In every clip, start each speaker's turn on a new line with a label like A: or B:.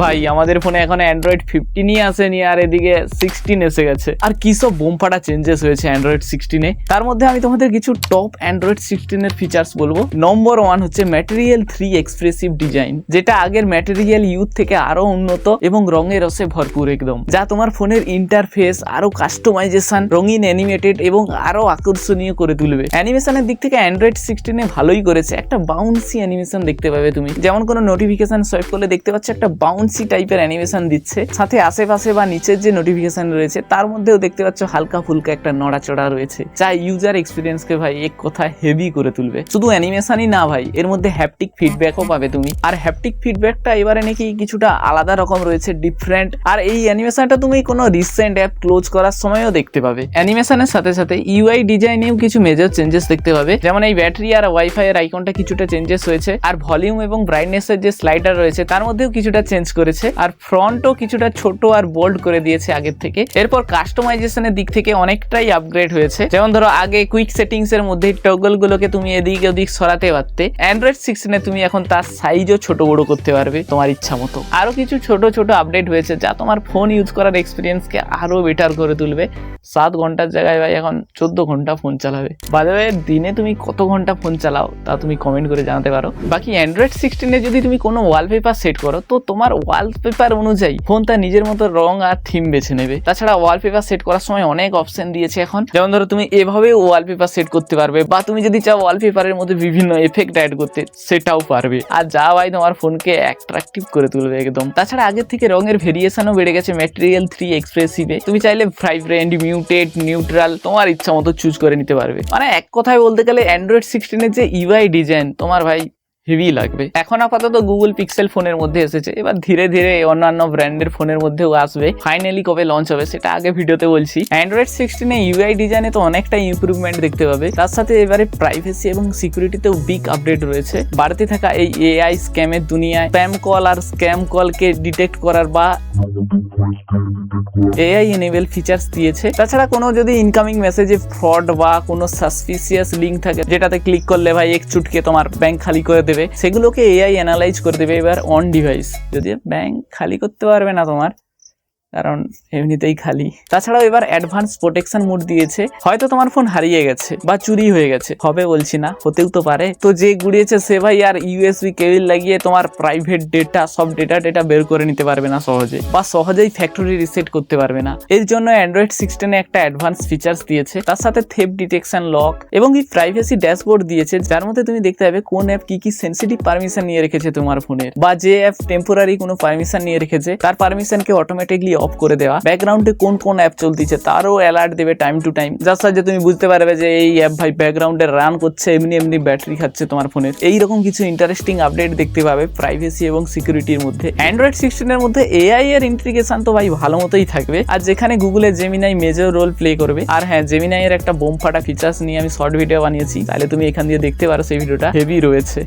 A: ভাই, আমাদের ফোনে এখন অ্যান্ড্রয়েড ফিফটিনই আসেনি আর এদিকে সিক্সটিন এসে গেছে। আর কি সব বোমফাটা চেঞ্জেস হয়েছে অ্যান্ড্রয়েড সিক্সটিনে তার মধ্যে আমি তোমাদের কিছু টপ অ্যান্ড্রয়েড সিক্সটিনের ফিচার্স বলব। নম্বর ওয়ান হচ্ছে ম্যাটেরিয়াল থ্রি এক্সপ্রেসিভ ডিজাইন যেটা আগের ম্যাটেরিয়াল ইউথ থেকে আরও উন্নত এবং রঙের রসে ভরপুর একদম। যা তোমার ফোনের ইন্টারফেস আরও কাস্টমাইজেশন রঙিন অ্যানিমেটেড এবং আরও আকর্ষণীয় করে তুলবে। অ্যানিমেশনের দিক থেকে অ্যান্ড্রয়েড সিক্সটিনে ভালোই করেছে। একটা বাউন্সি অ্যানিমেশন দেখতে পাবে তুমি। যেমন কোনো নোটিফিকেশন সোয়াইপ করলে দেখতে পাচ্ছ একটা বাউন্সি টাইপের অ্যানিমেশন দিচ্ছে। সাথে আশেপাশে বা নিচের যে নোটিফিকেশন রয়েছে, তার মধ্যেও দেখতে পাচ্ছ হালকা ফুলকা একটা নড়াচড়া রয়েছে। যা ইউজার এক্সপিরিয়েন্সকে ভাই এক কথা হেভি করে তুলবে। শুধু অ্যানিমেশনই না ভাই, এর মধ্যে হ্যাপটিক ফিডব্যাকও পাবে তুমি। আর হ্যাপটিক ফিডব্যাকটা এবারে নাকি কিছুটা আলাদা রকম রয়েছে ডিফারেন্ট আর এই অ্যানিমেশনটা তুমি কোনো রিসেন্ট অ্যাপ ক্লোজ করার সময়ও দেখতে পাবে। অ্যানিমেশনের সাথে সাথে ইউআই ডিজাইনেও কিছু মেজর চেঞ্জেস দেখতে পাবে। যেমন এই ব্যাটারি আর ওয়াইফাই এর আইকনটা কিছুটা চেঞ্জেস হয়েছে। আর ভলিউম এবং ব্রাইটনেস এর যে স্লাইডার রয়েছে, তার মধ্যেও কিছুটা চেঞ্জ করেছে আর ফ্রন্টও কিছুটা ছোট আর বোল্ড করে দিয়েছে আগের থেকে। এরপর কাস্টমাইজেশনের দিক থেকে অনেকটাই আপগ্রেড হয়েছে। যেমন ধরো আগে কুইক সেটিংস এর মধ্যে টগল গুলোকে তুমি এদিক ওদিক সরাতে পারতে। অ্যান্ড্রয়েড সিক্সটিনে তুমি এখন তার সাইজও ছোট বড় করতে পারবে তোমার ইচ্ছা মতো। আরও কিছু ছোট ছোট আপডেট হয়েছে যা তোমার ফোন ইউজ করার এক্সপিরিয়েন্সকে আরও বেটার করে তুলবে। সাত ঘণ্টার জায়গায় ভাই এখন চোদ্দ ঘণ্টা ফোন চালাবে। বাদে দিনে তুমি কত ঘণ্টা ফোন চালাও তা তুমি কমেন্ট করে জানাতে পারো। বাকি অ্যান্ড্রয়েড সিক্সটিনে যদি তুমি কোনো ওয়ালপেপার সেট করো, তো তোমার ওয়ালপেপার অনুযায়ী ফোন তার নিজের মতো রং আর থিম বেছে নেবে। তাছাড়া ওয়ালপেপার সেট করার সময় অনেক অপশন দিয়েছে এখন। যেমন ধরো, তুমি এভাবে ওয়ালপেপার সেট করতে পারবে, বা তুমি যদি চাও ওয়ালপেপারের মধ্যে বিভিন্ন এফেক্ট অ্যাড করতে, সেটাও পারবে। আর যা ভাই তোমার ফোনকে অ্যাট্রাকটিভ করে তুলবে একদম। তাছাড়া আগের থেকে রঙের ভেরিয়েশনও বেড়ে গেছে ম্যাটেরিয়াল থ্রি এক্সপ্রেসিভে তুমি চাইলে ভাইব্রেন্ট মিউটেড নিউট্রাল তোমার ইচ্ছা মতো চুজ করে নিতে পারবে। মানে এক কথায় বলতে গেলে অ্যান্ড্রয়েড সিক্সটিনের যে ইউআই ডিজাইন তোমার ভাই হেভি লাগবে। এখন আপাতত গুগল পিক্সেল ফোনের মধ্যে এসেছে। এবার ধীরে ধীরে অন্যান্য ব্র্যান্ডের ফোনের মধ্যেও আসবে। ফাইনালি কবে লঞ্চ হবে সেটা আগে ভিডিওতে বলছি। অ্যান্ড্রয়েড সিক্সটিনে ইউআই ডিজাইনে তো অনেকটা ইমপ্রুভমেন্ট দেখতে পাবে। তার সাথে এবারে প্রাইভেসি এবং সিকিউরিটিতেও বিগ আপডেট রয়েছে। বাড়তে থাকা এই এআই স্ক্যামের দুনিয়ায় স্প্যাম কল আর স্ক্যাম কলকে ডিটেক্ট করার বা এআই এনেবেল ফিচার্স দিয়েছে। তাছাড়া কোনো যদি ইনকামিং মেসেজে ফ্রড বা কোনো সাসপিসিয়াস লিঙ্ক থাকে, যেটাতে ক্লিক করলে ভাই এক চুটকে তোমার ব্যাংক খালি করে দেবে। সেগুলোকে এআই অ্যানালাইজ করে দেবে এবার অন ডিভাইস যদি ব্যাংক খালি করতে পারবে না তোমার। কারণ এমনিতেই খালি। তাছাড়াও এবার অ্যাডভান্স প্রোটেকশন মোড দিয়েছে। হয়তো তোমার ফোন হারিয়ে গেছে বা চুরি হয়ে গেছে। হবে বলছি না, হতেও তো পারে। তো যে গুড়িয়েছে সে ভাই আর ইউএসবি কেবিল লাগিয়ে তোমার প্রাইভেট ডেটা সব ডেটা ডেটা বের করে নিতে পারবে না সহজে। বা সহজেই ফ্যাক্টরি রিসেট করতে পারবে না। এর জন্য অ্যান্ড্রয়েড সিক্সটিনে একটা অ্যাডভান্স ফিচার্স দিয়েছে। তার সাথে থেপ ডিটেকশন লক এবং এই প্রাইভেসি ড্যাশবোর্ড দিয়েছে, যার মধ্যে তুমি দেখতে পাবে কোন অ্যাপ কি কি সেন্সিটিভ পারমিশন নিয়ে রেখেছে তোমার ফোনের বা যে অ্যাপ টেম্পোরারি কোনো পারমিশন নিয়ে রেখেছে, তার পারমিশনকে অটোমেটিকলি অফ করে দেওয়া। ব্যাকগ্রাউন্ডে কোন কোন অ্যাপ চলতেছে তারও অ্যালার্ট দেবে টাইম টু টাইম যার সাহায্যে তুমি বুঝতে পারবে যে এই অ্যাপ ভাই ব্যাকগ্রাউন্ডে রান করছে, এমনি এমনি ব্যাটারি খাচ্ছে তোমার ফোনের এইরকম কিছু ইন্টারেস্টিং আপডেট দেখতে পাবে প্রাইভেসি এবং সিকিউরিটির মধ্যে। অ্যান্ড্রয়েড সিক্সটিনের মধ্যে এআই এর ইন্টিগ্রেশন তো ভাই ভালো মতোই থাকবে। আর যেখানে গুগলে জেমিনাই মেজর রোল প্লে করবে। আর হ্যাঁ জেমিনাই এর একটা বোম ফাটা ফিচার্স নিয়ে আমি শর্ট ভিডিও বানিয়েছি। তাহলে তুমি এখান দিয়ে দেখতে পারো সেই ভিডিওটা হেভি রয়েছে।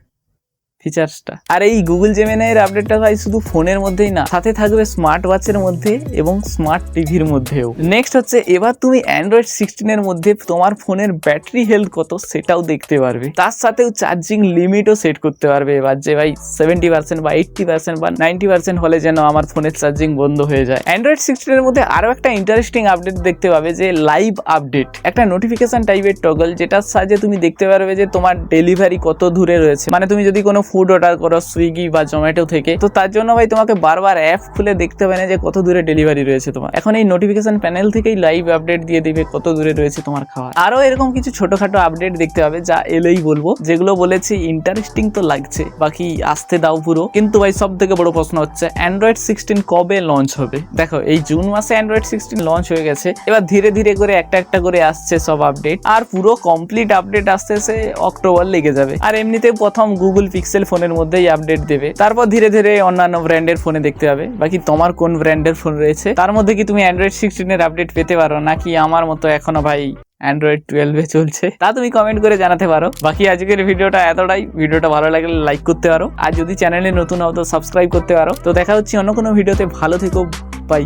A: ফিচার্সটা আর এই গুগল জেমিনাই এর আপডেটটা ভাই শুধু ফোনের মধ্যেই না, সাথে থাকবে স্মার্ট ওয়াচের মধ্যে এবং স্মার্ট টিভির মধ্যেও। নেক্সট হচ্ছে, এবার তুমি অ্যান্ড্রয়েড সিক্সটিনের মধ্যে তোমার ফোনের ব্যাটারি হেলথ কত সেটাও দেখতে পারবে। তার সাথেও চার্জিং লিমিটও সেট করতে পারবে এবার যে ভাই সেভেন্টি পার্সেন্ট বা এইট্টি পার্সেন্ট বা নাইনটি পার্সেন্ট হলে যেন আমার ফোনের চার্জিং বন্ধ হয়ে যায়। অ্যান্ড্রয়েড সিক্সটিনের মধ্যে আরও একটা ইন্টারেস্টিং আপডেট দেখতে পাবে যে লাইভ আপডেট একটা নোটিফিকেশন টাইপের টগল যেটার সাহায্যে তুমি দেখতে পারবে যে তোমার ডেলিভারি কত দূরে রয়েছে। মানে তুমি যদি কোনো ফুড অর্ডার করো সুইগি বা জোম্যাটো থেকে। তো তার জন্য ভাই তোমাকে বারবার অ্যাপ খুলে দেখতে হবে না যে কত দূরে ডেলিভারি রয়েছে তোমার। এখন এই নোটিফিকেশন প্যানেল থেকেই লাইভ আপডেট দিয়ে দিবে কত দূরে রয়েছে তোমার খাওয়া আরও এরকম কিছু ছোটখাটো আপডেট দেখতে হবে, যা এলেই বলব। যেগুলো বলেছি ইন্টারেস্টিং তো লাগছে, বাকি আসতে দাও পুরো। কিন্তু ভাই সব থেকে বড় প্রশ্ন হচ্ছে অ্যান্ড্রয়েড সিক্সটিন কবে লঞ্চ হবে? দেখো, এই জুন মাসে অ্যান্ড্রয়েড সিক্সটিন লঞ্চ হয়ে গেছে। এবার ধীরে ধীরে করে একটা একটা করে আসছে সব আপডেট আর পুরো কমপ্লিট আপডেট আসতে আসতে অক্টোবর লেগে যাবে। আর এমনিতে প্রথম গুগল পিক্সেল ফোনের মধ্যেই আপডেট দেবে। তারপর ধীরে ধীরে অন্যান্য ব্র্যান্ডের ফোনে দেখতে হবে। বাকি তোমার কোন ব্র্যান্ডের ফোন রয়েছে? তার মধ্যে কি তুমি অ্যান্ড্রয়েড সিক্সটিনের আপডেট পেতে পারো? নাকি আমার মতো এখনও ভাই অ্যান্ড্রয়েড টুয়েলভে চলছে? তা তুমি কমেন্ট করে জানাতে পারো। বাকি আজকের ভিডিওটা এতটাই। ভিডিওটা ভালো লাগলে লাইক করতে পারো। আর যদি চ্যানেলে নতুন হও তো সাবস্ক্রাইব করতে পারো। তো দেখা হচ্ছে অন্য কোনো ভিডিওতে ভালো থেকো। বাই